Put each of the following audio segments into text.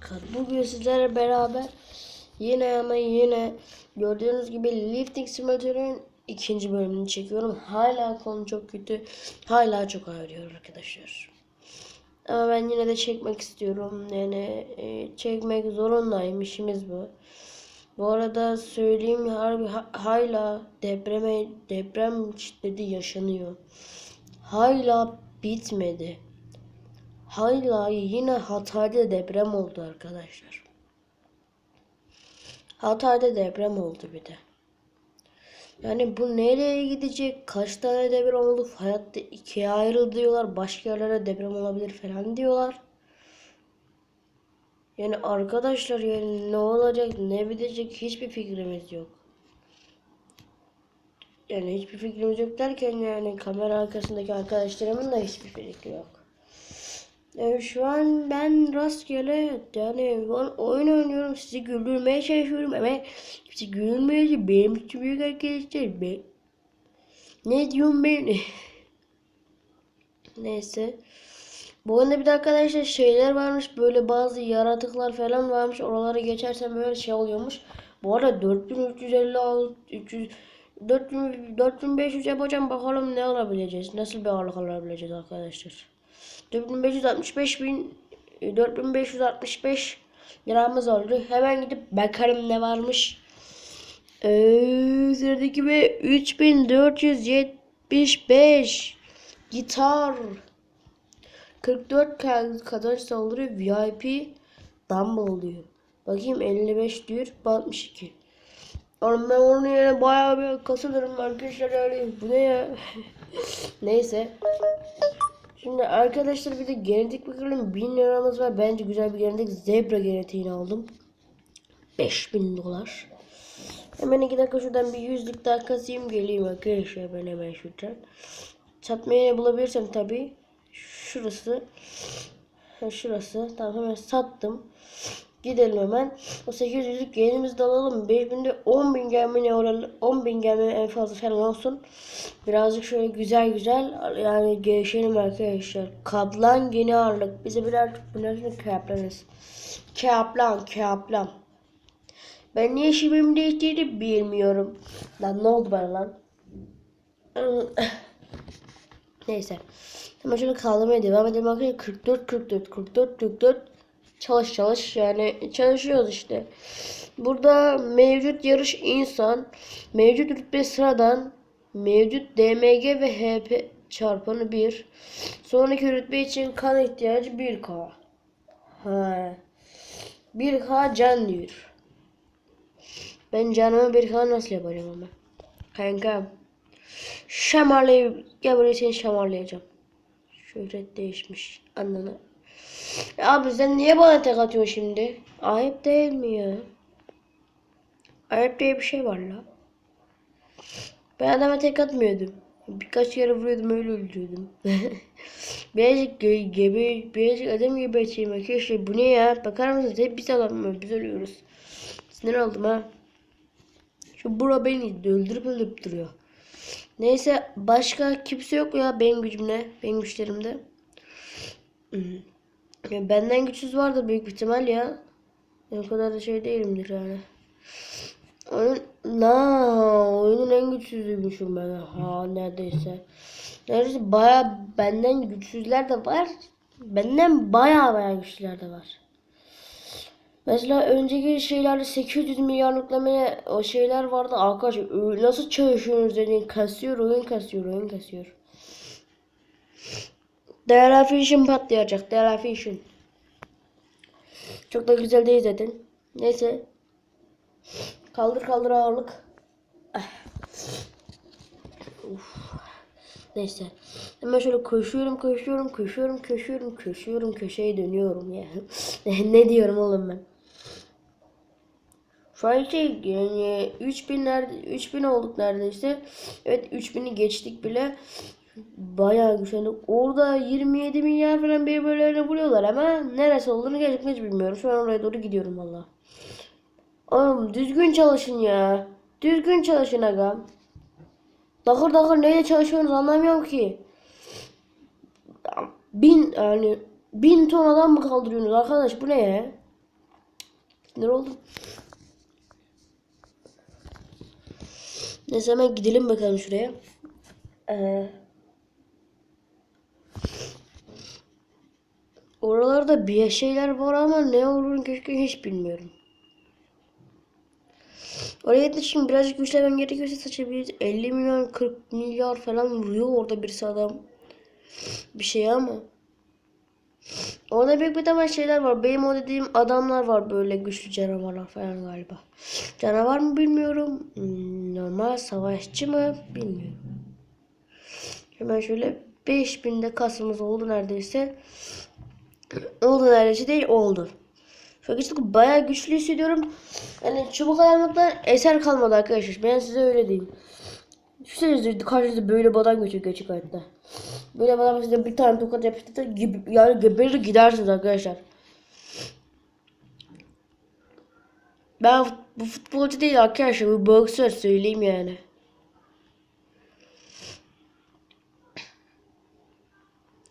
arkadaşlar. Bugün sizlerle beraber yine ama yine gördüğünüz gibi Lifting Simulator'ın ikinci bölümünü çekiyorum. Hala konu çok kötü. Hala çok ağrıyor arkadaşlar. Ama ben yine de çekmek istiyorum. Yani e, çekmek zorundayım. işimiz bu. Bu arada söyleyeyim harbi ha- hala depreme deprem şiddeti yaşanıyor. Hala bitmedi. Hala yine Hatay'da deprem oldu arkadaşlar. Hatay'da deprem oldu bir de. Yani bu nereye gidecek? Kaç tane deprem oldu? Hayatta ikiye ayrıldı diyorlar. Başka yerlere deprem olabilir falan diyorlar. Yani arkadaşlar yani ne olacak ne bitecek hiçbir fikrimiz yok. Yani hiçbir fikrimiz yok derken yani kamera arkasındaki arkadaşlarımın da hiçbir fikri yok. Yani şu an ben rastgele yani oyun oynuyorum sizi güldürmeye çalışıyorum ama kimse gülmüyor benim için büyük arkadaşlar be. Ne diyorum ben? Neyse. Bu oyunda bir de arkadaşlar şeyler varmış böyle bazı yaratıklar falan varmış oraları geçersen böyle şey oluyormuş. Bu arada 4356 300 4000 4500 yapacağım bakalım ne alabileceğiz. Nasıl bir ağırlık alabileceğiz arkadaşlar. 4565 bin 4565 liramız oldu. Hemen gidip bakarım ne varmış. Ee, sıradaki ve 3475 gitar 44 ka- kadar saldırıyor VIP dumbbell oluyor. Bakayım 55 diyor 62. Oğlum ben onun yerine bayağı bir kasılırım arkadaşlar öyle. Bu ne ya? Neyse. Şimdi arkadaşlar bir de genetik bakalım. 1000 liramız var. Bence güzel bir genetik. Zebra genetiğini aldım. 5000 dolar. Hemen iki dakika şuradan bir yüzlük daha kasayım geleyim arkadaşlar ben hemen şuradan. Satmaya bulabilirsem tabi. Şurası. Şurası. Tamam hemen sattım. Gidelim hemen. O 800'lük yenimizi de alalım. 5000'de 10.000 gelme ne oranı 10.000 gelme en fazla falan olsun. Birazcık şöyle güzel güzel yani gelişelim arkadaşlar. Kaplan yeni ağırlık. Bize birazcık bunların kaplanız. Kaplan kaplan. Ben niye şifremi değiştirdim bilmiyorum. Lan ne oldu bana lan? Neyse. Hemen şöyle kaldırmaya devam edelim arkadaşlar. 44 44 44 44 çalış çalış yani çalışıyoruz işte. Burada mevcut yarış insan, mevcut rütbe sıradan, mevcut DMG ve HP çarpanı 1. Sonraki rütbe için kan ihtiyacı 1K. Ha. 1K can diyor. Ben canımı 1K nasıl yapacağım ama? Kanka. Şamarlayıp gel buraya seni şamarlayacağım. Şöhret değişmiş anlanı. Ya abi sen niye bana tek atıyorsun şimdi? Ayıp değil mi ya? Ayıp diye bir şey var la. Ben adama tek atmıyordum. Birkaç kere vuruyordum öyle öldürüyordum. birazcık ge gebe, birazcık adam gibi açayım arkadaşlar. Bu ne ya? Bakar mısınız? Hep biz adam biz ölüyoruz. Sinir oldum ha. Şu bura beni öldürüp öldürüp duruyor. Neyse başka kimse yok ya benim gücümle, benim güçlerimde. Ya benden güçsüz vardır büyük ihtimal ya. O kadar da şey değilimdir yani. Oyun, na, oyunun en güçsüzüymüşüm ben. Ha neredeyse. Neredeyse baya benden güçsüzler de var. Benden baya baya güçlüler de var. Mesela önceki şeylerde 800 milyarlıklamaya o şeyler vardı. Arkadaşlar nasıl çalışıyorsunuz dediğin kasıyor oyun kasıyor oyun kasıyor. Delafish'in patlayacak Delafish'in. Çok da güzel değil zaten. Neyse. Kaldır kaldır ağırlık. Uf. Neyse. Hemen şöyle koşuyorum koşuyorum koşuyorum koşuyorum koşuyorum köşeye dönüyorum ya. ne diyorum oğlum ben? Şu an şey yani 3000 nerede 3000 olduk neredeyse. Evet 3000'i geçtik bile. Bayağı güçlendik. Orada 27 milyar falan birbirlerine vuruyorlar ama neresi olduğunu gerçekten hiç bilmiyorum. Şu an oraya doğru gidiyorum valla. Oğlum düzgün çalışın ya. Düzgün çalışın agam. Dakır dakır neyle çalışıyorsunuz anlamıyorum ki. Bin yani bin ton adam mı kaldırıyorsunuz arkadaş bu ne ya? Sinir oldum. Neyse hemen gidelim bakalım şuraya. Ee, oralarda bir şeyler var ama ne olur keşke hiç bilmiyorum. Oraya gitmek için birazcık güçlemem gerekiyorsa saçabiliriz. 50 milyon 40 milyar falan vuruyor orada birisi adam. Bir şey ama. Orada büyük bir tane şeyler var. Benim o dediğim adamlar var böyle güçlü canavarlar falan galiba. Canavar mı bilmiyorum. Hmm, Normal savaşçı mı bilmiyorum. Hemen şöyle 5000'de kasımız oldu neredeyse. Oldu neredeyse değil oldu. An gerçekten bayağı güçlü hissediyorum. Yani çubuk ayarmaktan eser kalmadı arkadaşlar. Ben size öyle diyeyim. Düşünsenize karşınızda böyle bir adam geçiyor gerçek hayatta. Böyle bir adam size bir tane tokat yapıştırır gibi yani geberir gidersiniz arkadaşlar. Ben bu futbolcu değil arkadaşlar bu boksör söyleyeyim yani.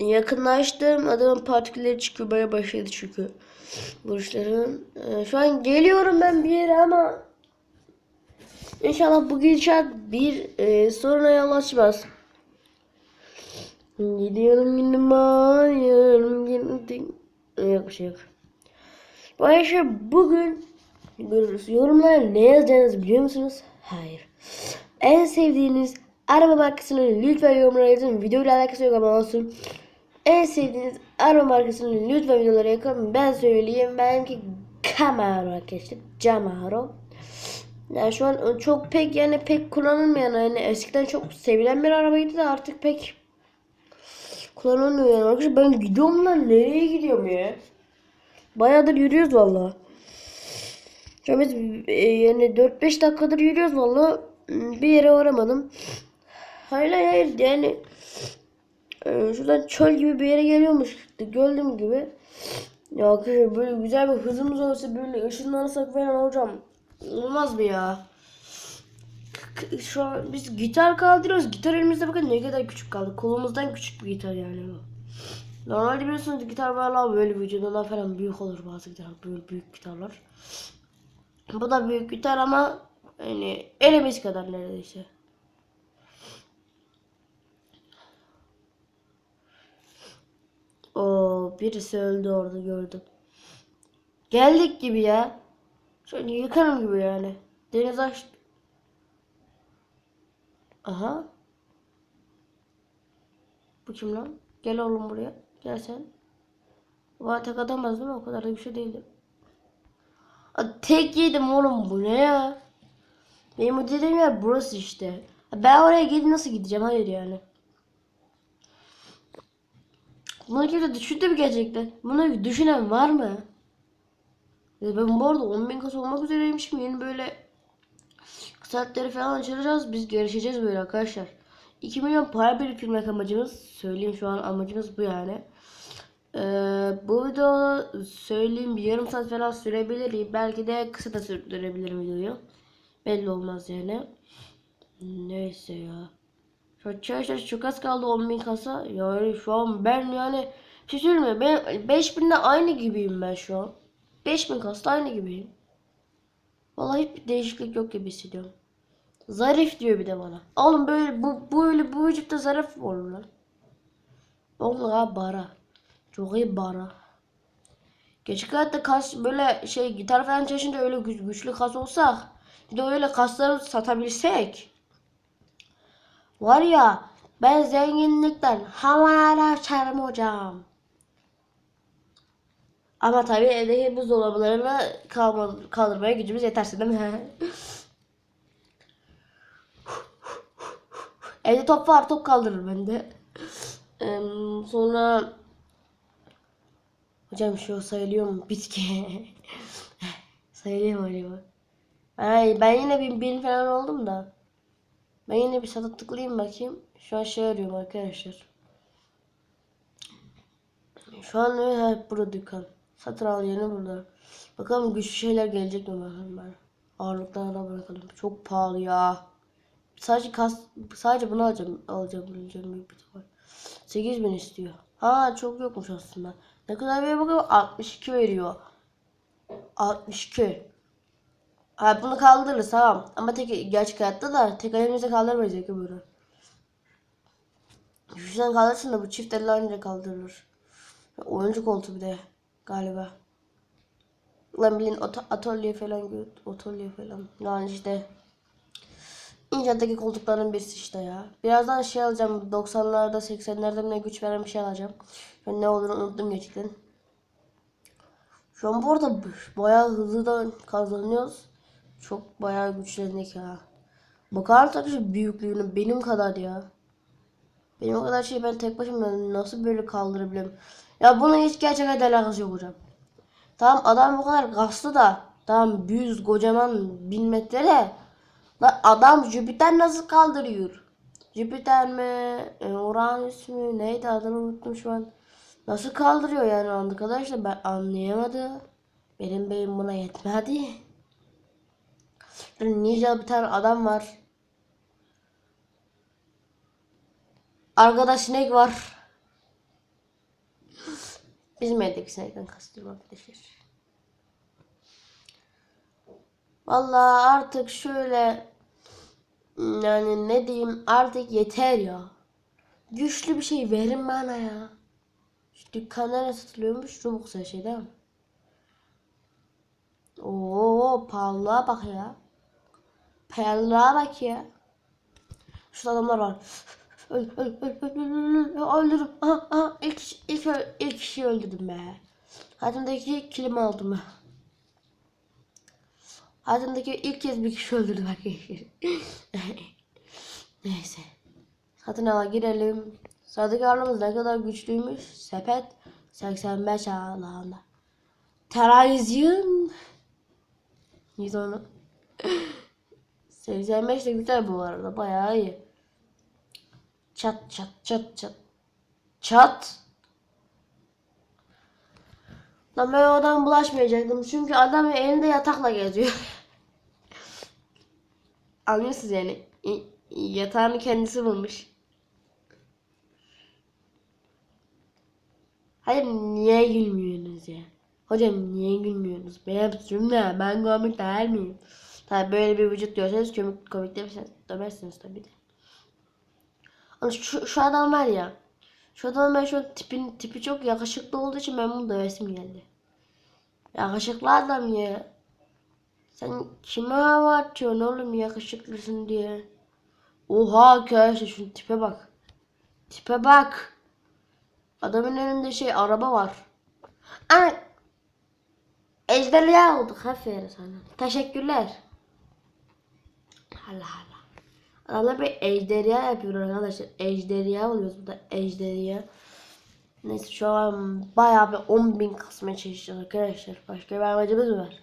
Yakınlaştım adamın partikülleri çıkmaya başladı çünkü vuruşların. Ee, şu an geliyorum ben bir yere ama İnşallah bu gidişat bir e, soruna yol açmaz. Gidiyorum gidiyorum gidiyorum. Yok bir şey yok. Arkadaşlar bugün görürüz. Yorumlara ne yazacağınızı biliyor musunuz? Hayır. En sevdiğiniz araba markasını lütfen yorumlara yazın. Video ile alakası yok ama olsun. En sevdiğiniz araba markasını lütfen videolara yazın. Ben söyleyeyim. Benimki Camaro arkadaşlar. Camaro. Yani şu an çok pek yani pek kullanılmayan yani eskiden çok sevilen bir arabaydı da artık pek kullanılmıyor yani. Arkadaşlar ben gidiyorum lan nereye gidiyorum ya? Bayağıdır yürüyoruz valla. Şu biz e, yani 4-5 dakikadır yürüyoruz valla. Bir yere varamadım. Hayır hayır yani e, şuradan çöl gibi bir yere geliyormuş. Gördüğüm gibi. Ya arkadaşlar böyle güzel bir hızımız olsa böyle ışınlanırsak falan hocam. Olmaz mı ya? Şu an biz gitar kaldırıyoruz. Gitar elimizde bakın ne kadar küçük kaldı. Kolumuzdan küçük bir gitar yani bu. Normalde biliyorsunuz gitar varlar böyle vücudundan falan büyük olur bazı gitarlar. Böyle büyük gitarlar. Bu da büyük gitar ama yani elimiz kadar neredeyse. O birisi öldü orada gördüm. Geldik gibi ya. Şöyle yıkarım gibi yani. Deniz aç. Aha. Bu kim lan? Gel oğlum buraya. Gel sen. Bana tek atamaz değil mi? O kadar da bir şey değildi. Tek yedim oğlum bu ne ya? Benim o dediğim yer burası işte. Ben oraya gidip nasıl gideceğim? Hayır yani. Bunu kimse düşündü mü gerçekten? Bunu düşünen var mı? Ya ben bu arada 10.000 kas olmak üzereymişim. Yeni böyle saatleri falan açacağız. Biz görüşeceğiz böyle arkadaşlar. 2 milyon para biriktirmek amacımız. Söyleyeyim şu an amacımız bu yani. Ee, bu video söyleyeyim bir yarım saat falan sürebilir. Belki de kısa da sürdürebilirim videoyu. Belli olmaz yani. Neyse ya. Arkadaşlar çok az kaldı 10.000 kasa. Yani şu an ben yani şey söyleyeyim? Ben 5000'de aynı gibiyim ben şu an. 5000 kasta aynı gibiyim. Vallahi hiçbir değişiklik yok gibi hissediyorum. Zarif diyor bir de bana. Oğlum böyle bu böyle bu vücutta zarif mi olur lan? Vallahi bara. Çok iyi bara. Gerçek hayatta kas böyle şey gitar falan çalışınca öyle güç, güçlü kas olsak bir de öyle kasları satabilsek var ya ben zenginlikten havaya açarım hocam. Ama tabii evdeki buzdolaplarını kalma, kaldırmaya gücümüz yeterse değil mi? Evde top var top kaldırırım ben de. Eee, sonra Hocam şu sayılıyor mu? Bitki. sayılıyor mu acaba? Ay, ben yine bir bin falan oldum da. Ben yine bir sata tıklayayım bakayım. Şu an şey arıyorum arkadaşlar. Şu an? Ha, burada dükkan. Satın al yerine burada. Bakalım güçlü şeyler gelecek mi bakalım ben. Ağırlıklarına bırakalım. Çok pahalı ya. Sadece kas sadece bunu alacağım alacağım alacağım büyük bir ihtimal. 8000 istiyor. Ha çok yokmuş aslında. Ne kadar veriyor bakalım 62 veriyor. 62. Ha bunu kaldırırız tamam. Ama tek gerçek hayatta da tek elimizle kaldıramayız ya bunu. Yüzden kaldırsın da bu çift elle anca kaldırılır. Oyuncu koltuğu bir de galiba. Lan bilin atölye falan atölye falan. Yani işte İnşaattaki koltukların birisi işte ya. Birazdan şey alacağım. 90'larda 80'lerde ne güç veren bir şey alacağım. Ben ne olduğunu unuttum gerçekten. Şu an bu arada bayağı hızlı da kazanıyoruz. Çok bayağı güçlendik ya. Bakar mısın şu büyüklüğüne benim kadar ya. Benim o kadar şeyi ben tek başıma nasıl böyle kaldırabilirim? Ya bunun hiç gerçekten alakası yok hocam. Tamam adam bu kadar kaslı da tamam büyüz kocaman bin metre de Lan adam Jüpiter nasıl kaldırıyor? Jüpiter mi? e, Uranüs mü? Neydi adını unuttum şu an. Nasıl kaldırıyor yani arkadaşlar ben anlayamadım. Benim beyim buna yetmedi. Ninja bir tane adam var. Arkada sinek var. Bizim evdeki sinekten kastırma arkadaşlar. Vallahi artık şöyle yani ne diyeyim artık yeter ya. Güçlü bir şey verin bana ya. Şu dükkanda ne satılıyormuş? Robux şey değil mi? Oo pahalığa bak ya. Pahalığa bak ya. Şu adamlar var. Öl öl öl öl öl öl öl öldürdüm. Aha aha ilk ilk ö- ilk kişiyi öldürdüm be. Hayatımdaki kilim aldım. Hayatımdaki ilk kez bir kişi öldürdüm arkadaşlar. Neyse. Satın ala girelim. Sadıkarlığımız ne kadar güçlüymüş. Sepet 85 ağırlığında. Teraziyum. 110. 85 de güzel bu arada. Bayağı iyi. Çat çat çat çat. Çat. Lan ben o adama bulaşmayacaktım. Çünkü adam elinde yatakla geziyor. Anlıyorsunuz yani. Yatağını kendisi bulmuş. Hayır niye gülmüyorsunuz ya? Hocam niye gülmüyorsunuz? Benim suçum ne? Ben komik değil miyim? Tabi böyle bir vücut diyorsanız komik, komik demezsiniz, demezsiniz tabi de. Ama şu, şu adam var ya. Şu adam ben şu tipin tipi çok yakışıklı olduğu için ben bunu dövesim geldi. Yakışıklı adam ya. Sen kime hava atıyorsun oğlum yakışıklısın diye. Oha arkadaşlar şu tipe bak. Tipe bak. Adamın önünde şey araba var. Ana. Ejderha olduk aferin sana. Teşekkürler. Allah Allah. Adamlar bir ejderha yapıyor arkadaşlar. Ejderha oluyoruz burada. Ejderha. Neyse şu an bayağı bir 10.000 kasmaya çalışacağız arkadaşlar. Başka bir amacımız mı var?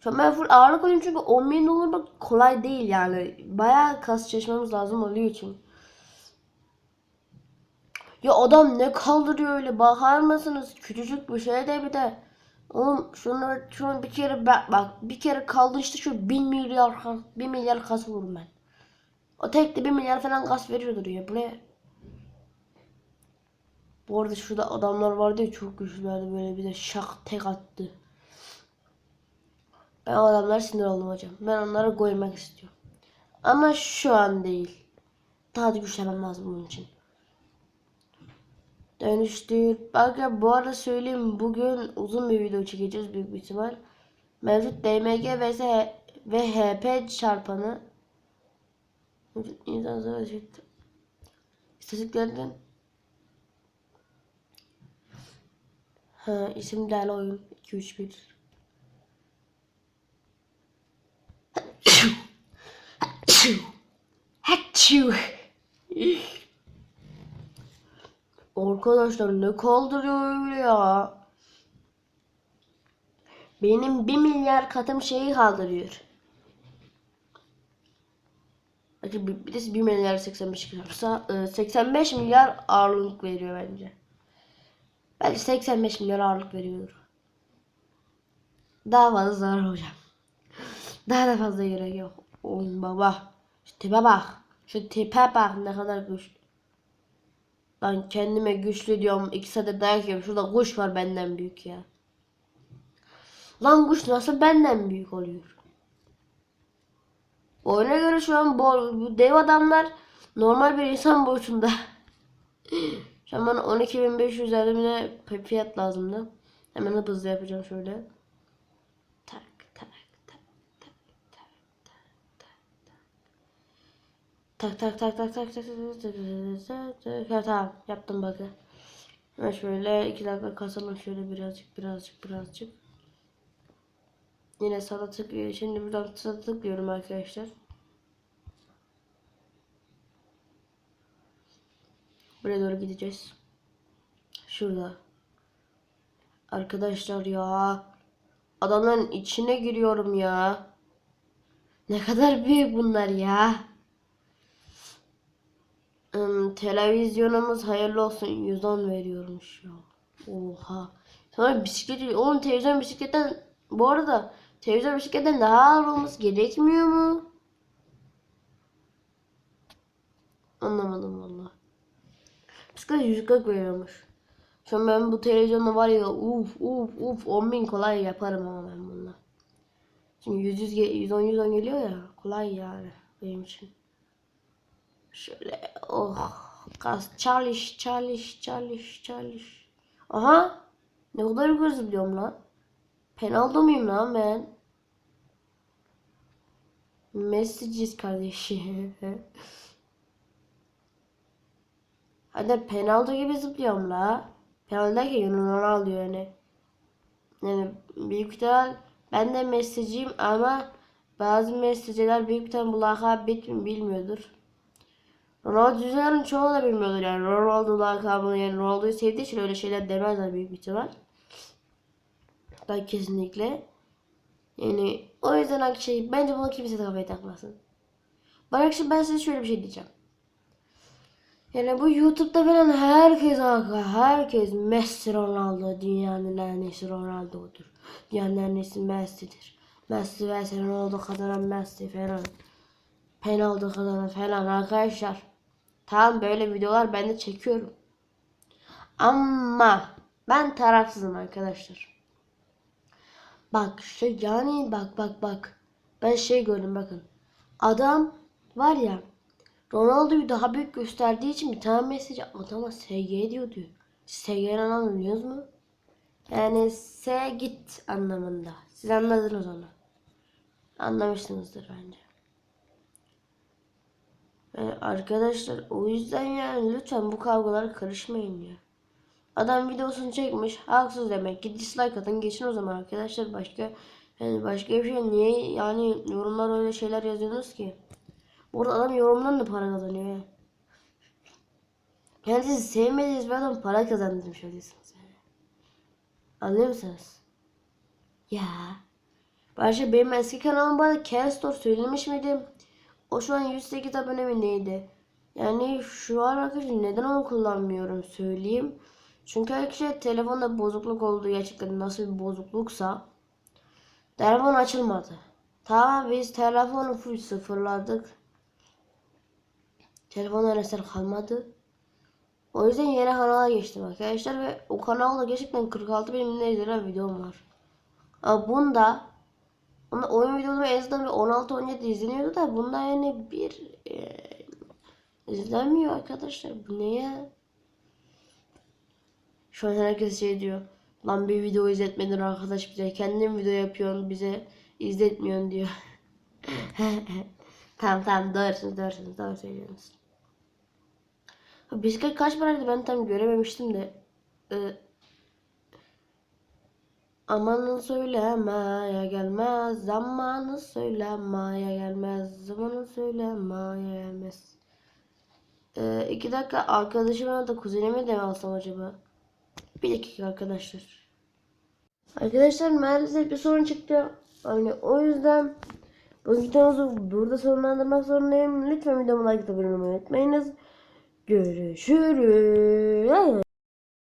Şu an ben full ağırlık alıyorum çünkü 10.000 dolar kolay değil yani. Bayağı kas çalışmamız lazım oluyor için. Ya adam ne kaldırıyor öyle bakar mısınız? Küçücük bir şey de bir de. Oğlum şunu, şunu bir kere bak, bak bir kere kaldı işte şu 1 milyar kas, 1 milyar kas vururum ben. O tek de 1 milyar falan kas veriyordur ya. Bu ne? Bu arada şurada adamlar vardı ya çok güçlülerdi böyle bir de şak tek attı. Ben o adamlara sinir oldum hocam. Ben onları koymak istiyorum. Ama şu an değil. Daha da güçlenmem lazım bunun için. Dönüştür. Bak ya bu arada söyleyeyim bugün uzun bir video çekeceğiz büyük bir ihtimal. Mevcut DMG vs ve HP çarpanı mevcut insan savaşı istatistiklerden ha, isim değerli oyun 2 3 1 Haçu. Arkadaşlar ne kaldırıyor öyle ya? Benim 1 milyar katım şeyi kaldırıyor. Bir, bir de 1 milyar 85 yapsa e, 85 milyar ağırlık veriyor bence. Belki 85 milyar ağırlık veriyor. Daha fazla zarar hocam. Daha da fazla gerek yok. Oğlum baba. Şu tipe bak. Şu tipe bak ne kadar güçlü. Ben kendime güçlü diyorum. İki saate dayak yiyorum. Şurada kuş var benden büyük ya. Lan kuş nasıl benden büyük oluyor? Oyuna göre şu an bu, bu dev adamlar normal bir insan boyutunda. şu an bana 12.500 elimine fiyat lazımdı. Hemen hızlı yapacağım şöyle. Tak tak tak tak tak tak tak tak tak tak tak tak tak tak tak tamam yaptım bakın. Hemen şöyle iki dakika kasalım şöyle birazcık birazcık birazcık. Yine sana tıklıyor. Şimdi buradan sana tıklıyorum arkadaşlar. Buraya doğru gideceğiz. Şurada. Arkadaşlar ya. Adamların içine giriyorum ya. Ne kadar büyük bunlar ya. Televizyonumuz hayırlı olsun 110 veriyormuş ya. Oha. Sonra bisiklet, onun televizyon bisikletten bu arada televizyon bisikletten daha ağır olması gerekmiyor mu? Anlamadım valla. Bisiklet 140 veriyormuş. Şu ben bu televizyonda var ya uf uf uf 10 bin kolay yaparım ama ben bununla. Çünkü 100 100 ge- 110 110 geliyor ya kolay yani benim için. Şöyle oh gaz çalış çalış çalış çalış. Aha ne kadar yukarı zıplıyorum lan. Penaltı mıyım lan ben? Messi'ciz kardeşi. Hadi penaltı gibi zıplıyorum la. Penaltı derken Ronaldo yani. Yani büyük ihtimal ben de Messi'ciyim ama bazı Messi'ciler büyük ihtimal bu lakabı bil- bilmiyordur. Ronaldo'cuların çoğu da bilmiyordur yani. Ronaldo lakabını yani Ronaldo'yu sevdiği için öyle şeyler demezler büyük ihtimal. Ben kesinlikle. Yani o yüzden şey bence bunu kimse kafaya takmasın. Bana şimdi ben size şöyle bir şey diyeceğim. Yani bu YouTube'da falan herkes aga, herkes Messi Ronaldo dünyanın en iyisi Ronaldo'dur. Dünyanın en iyisi Messi'dir. Messi verse Ronaldo kazanan Messi falan. Penaltı kazanan falan arkadaşlar. Tamam böyle videolar ben de çekiyorum. Ama ben tarafsızım arkadaşlar. Bak şey yani bak bak bak. Ben şey gördüm bakın. Adam var ya Ronaldo'yu daha büyük gösterdiği için bir tane mesajı adama SG diyor diyor. SG'nin anlamını biliyorsunuz mu? Yani S git anlamında. Siz anladınız onu. Anlamışsınızdır bence. Yani arkadaşlar o yüzden yani lütfen bu kavgalara karışmayın ya. Adam videosunu çekmiş. Haksız demek ki dislike atın geçin o zaman arkadaşlar başka yani başka bir şey niye yani yorumlar öyle şeyler yazıyorsunuz ki? Burada adam yorumdan da para kazanıyor ya. Yani siz sevmediğiniz bir adam para kazandırmış oluyorsunuz yani. Anlıyor musunuz? Ya. Başka benim eski kanalım bana Castor söylemiş miydim? O şu an 108 abone mi neydi? Yani şu an arkadaşlar neden onu kullanmıyorum söyleyeyim. Çünkü arkadaşlar telefonda bozukluk olduğu gerçekten nasıl bir bozukluksa telefon açılmadı. Tamam biz telefonu full sıfırladık. Telefonda eser kalmadı. O yüzden yeni kanala geçtim arkadaşlar ve o kanalda gerçekten 46 bin ne izlenen videom var. Ama bunda onda oyun videoları en azından bir 16-17 izleniyordu da bunda yani bir e, izlenmiyor arkadaşlar. Bu ne ya? Şu an herkes şey diyor. Lan bir video izletmedin arkadaş bize. Kendin video yapıyorsun bize izletmiyorsun diyor. tamam tamam doğrusunuz doğrusunuz doğru söylüyorsunuz. Bisiklet kaç paraydı ben tam görememiştim de. Ee, amanın söylemeye gelmez. Zamanı söylemeye gelmez. Zamanı söylemeye gelmez. Ee, iki dakika arkadaşıma da kuzenime de alsam acaba? Bir dakika arkadaşlar. Arkadaşlar maalesef bir sorun çıktı. Yani o yüzden bu videomuzu burada sonlandırmak zorundayım. Lütfen videomu like abone unutmayınız. Görüşürüz.